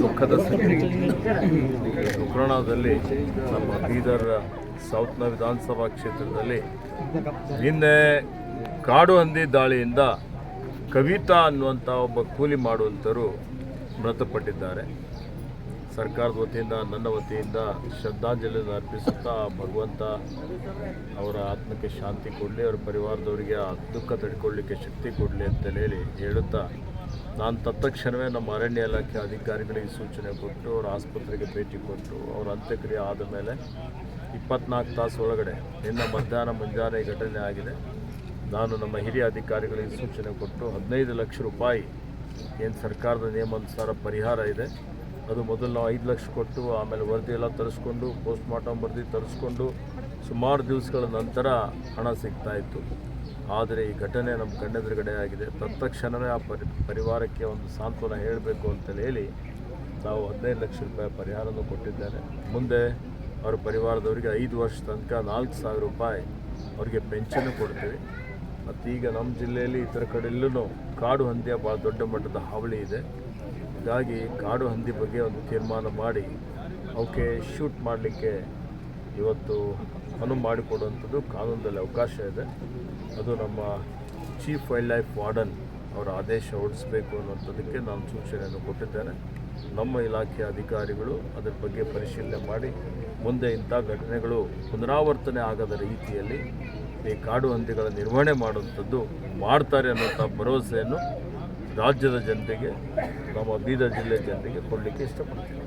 ದುಃಖದ ಪ್ರಕರಣದಲ್ಲಿ ನಮ್ಮ ಬೀದರ್ ಸೌತ್ನ ವಿಧಾನಸಭಾ ಕ್ಷೇತ್ರದಲ್ಲಿ ನಿನ್ನೆ ಕಾಡು ಹಂದಿ ದಾಳಿಯಿಂದ ಕವಿತಾ ಅನ್ನುವಂಥ ಒಬ್ಬ ಕೂಲಿ ಮಾಡುವಂಥರು ಮೃತಪಟ್ಟಿದ್ದಾರೆ. ಸರ್ಕಾರದ ವತಿಯಿಂದ, ನನ್ನ ವತಿಯಿಂದ ಶ್ರದ್ಧಾಂಜಲಿಯನ್ನು ಅರ್ಪಿಸುತ್ತಾ ಭಗವಂತ ಅವರ ಆತ್ಮಕ್ಕೆ ಶಾಂತಿ ಕೊಡಲಿ, ಅವರ ಪರಿವಾರದವರಿಗೆ ಆ ದುಃಖ ತಡ್ಕೊಳ್ಳಿಕ್ಕೆ ಶಕ್ತಿ ಕೊಡಲಿ ಅಂತೇಳಿ ಹೇಳುತ್ತಾ ನಾನು ತತ್ತಕ್ಷಣವೇ ನಮ್ಮ ಅರಣ್ಯ ಇಲಾಖೆ ಅಧಿಕಾರಿಗಳಿಗೆ ಸೂಚನೆ ಕೊಟ್ಟು, ಅವರ ಆಸ್ಪತ್ರೆಗೆ ಭೇಟಿ ಕೊಟ್ಟು, ಅವರ ಅಂತ್ಯಕ್ರಿಯೆ ಆದ ಮೇಲೆ ಇಪ್ಪತ್ನಾಲ್ಕು ತಾಸು ಒಳಗಡೆ ನಿನ್ನ ಮಧ್ಯಾಹ್ನ ಮುಂಜಾನೆ ಘಟನೆ ಆಗಿದೆ. ನಾನು ನಮ್ಮ ಹಿರಿಯ ಅಧಿಕಾರಿಗಳಿಗೆ ಸೂಚನೆ ಕೊಟ್ಟು ಹದಿನೈದು ಲಕ್ಷ ರೂಪಾಯಿ ಏನು ಸರ್ಕಾರದ ನಿಯಮಾನುಸಾರ ಪರಿಹಾರ ಇದೆ. ಅದು ಮೊದಲು ನಾವು ಐದು ಲಕ್ಷ ಕೊಟ್ಟು, ಆಮೇಲೆ ವರದಿ ಎಲ್ಲ ತರಿಸ್ಕೊಂಡು ಪೋಸ್ಟ್ ಮಾರ್ಟಮ್ ವರದಿ ತರಿಸ್ಕೊಂಡು ಸುಮಾರು ದಿವಸಗಳ ನಂತರ ಹಣ ಸಿಗ್ತಾ ಇತ್ತು. ಆದರೆ ಈ ಘಟನೆ ನಮ್ಮ ಕಣ್ಣೆದುರುಗಡೆ ಆಗಿದೆ. ತತ್ಕ್ಷಣವೇ ಆ ಪರಿ, ಪರಿವಾರಕ್ಕೆ ಒಂದು ಸಾಂತ್ವನ ಹೇಳಬೇಕು ಅಂತೇಳಿ ಹೇಳಿ ನಾವು ಹದಿನೈದು ಲಕ್ಷ ರೂಪಾಯಿ ಪರಿಹಾರವನ್ನು ಕೊಟ್ಟಿದ್ದೇನೆ ಮುಂದೆ ಅವರ ಪರಿವಾರದವರಿಗೆ ಐದು ವರ್ಷ ತನಕ ನಾಲ್ಕು ಸಾವಿರ ರೂಪಾಯಿ ಅವರಿಗೆ ಪೆನ್ಷನ್ ಕೊಡ್ತೀವಿ. ಮತ್ತು ಈಗ ನಮ್ಮ ಜಿಲ್ಲೆಯಲ್ಲಿ ಇತರ ಕಡೆಯಲ್ಲೂ ಕಾಡು ಹಂದಿಯ ಭಾಳ ದೊಡ್ಡ ಮಟ್ಟದ ಹಾವಳಿ ಇದೆ. ಹೀಗಾಗಿ ಕಾಡು ಹಂದಿ ಬಗ್ಗೆ ಒಂದು ತೀರ್ಮಾನ ಮಾಡಿ ಅವಕ್ಕೆ ಶೂಟ್ ಮಾಡಲಿಕ್ಕೆ ಇವತ್ತು ಅನುವು ಮಾಡಿಕೊಡುವಂಥದ್ದು ಕಾನೂನಲ್ಲಿ ಅವಕಾಶ ಇದೆ. ಅದು ನಮ್ಮ ಚೀಫ್ ವೈಲ್ಡ್ ಲೈಫ್ ವಾರ್ಡನ್ ಅವರ ಆದೇಶ ಹೊರಡಿಸಬೇಕು ಅನ್ನುವಂಥದ್ದಕ್ಕೆ ನಾನು ಸೂಚನೆಯನ್ನು ಕೊಟ್ಟಿದ್ದೇನೆ. ನಮ್ಮ ಇಲಾಖೆಯ ಅಧಿಕಾರಿಗಳು ಅದರ ಬಗ್ಗೆ ಪರಿಶೀಲನೆ ಮಾಡಿ, ಮುಂದೆ ಇಂಥ ಘಟನೆಗಳು ಪುನರಾವರ್ತನೆ ಆಗದ ರೀತಿಯಲ್ಲಿ ಈ ಕಾಡು ಹಂದಿಗಳ ನಿರ್ವಹಣೆ ಮಾಡುವಂಥದ್ದು ಮಾಡ್ತಾರೆ ಅನ್ನೋಂಥ ಭರವಸೆಯನ್ನು ರಾಜ್ಯದ ಜನತೆಗೆ, ನಮ್ಮ ಬೀದರ್ ಜಿಲ್ಲೆ ಜನತೆಗೆ ಕೊಡಲಿಕ್ಕೆ ಇಷ್ಟಪಡ್ತೀನಿ.